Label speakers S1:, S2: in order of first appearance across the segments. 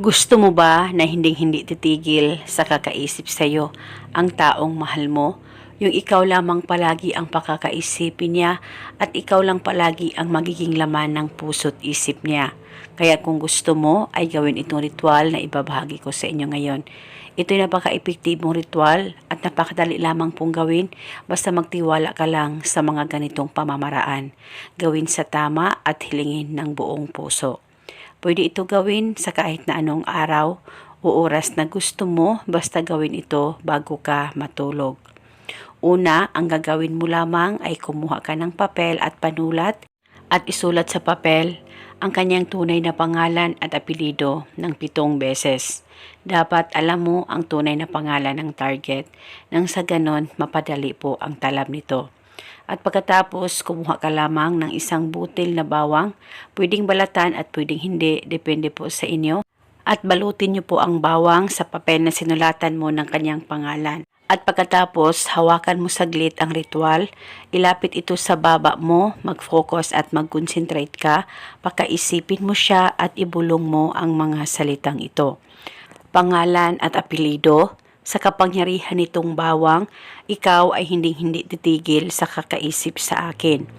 S1: Gusto mo ba na hinding-hindi titigil sa kakaisip sa'yo ang taong mahal mo? Yung ikaw lamang palagi ang pakakaisipin niya at ikaw lang palagi ang magiging laman ng puso't isip niya. Kaya kung gusto mo ay gawin itong ritual na ibabahagi ko sa inyo ngayon. Ito'y napaka-epektibong ritual at napakadali lamang pong gawin basta magtiwala ka lang sa mga ganitong pamamaraan. Gawin sa tama at hilingin ng buong puso. Pwede ito gawin sa kahit na anong araw o oras na gusto mo basta gawin ito bago ka matulog. Una, ang gagawin mo lamang ay kumuha ka ng papel at panulat at isulat sa papel ang kanyang tunay na pangalan at apelido ng pitong beses. Dapat alam mo ang tunay na pangalan ng target nang sa ganon mapadali po ang talab nito. At pagkatapos, kumuha ka lamang ng isang butil na bawang, pwedeng balatan at pwedeng hindi, depende po sa inyo. At balutin niyo po ang bawang sa papel na sinulatan mo ng kanyang pangalan. At pagkatapos, hawakan mo saglit ang ritual, ilapit ito sa baba mo, mag-focus at mag-concentrate ka, pakaisipin mo siya at ibulong mo ang mga salitang ito. Pangalan at apelido, sa kapangyarihan nitong bawang, ikaw ay hinding-hindi titigil sa kakaisip sa akin.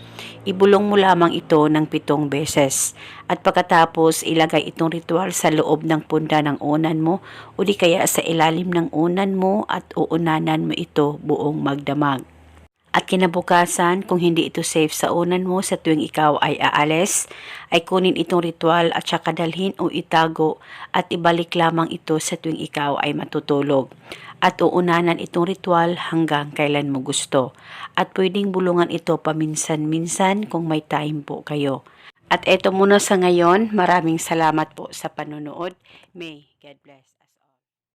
S1: Ibulong mo lamang ito ng pitong beses. At pagkatapos, ilagay itong ritual sa loob ng punda ng unan mo o di kaya sa ilalim ng unan mo at uunanan mo ito buong magdamag. At kinabukasan, kung hindi ito safe sa unan mo sa tuwing ikaw ay aalis, ay kunin itong ritual at saka dalhin o itago at ibalik lamang ito sa tuwing ikaw ay matutulog. At uunanan itong ritual hanggang kailan mo gusto. At pwedeng bulungan ito paminsan-minsan kung may time po kayo. At eto muna sa ngayon, maraming salamat po sa panonood. May God bless.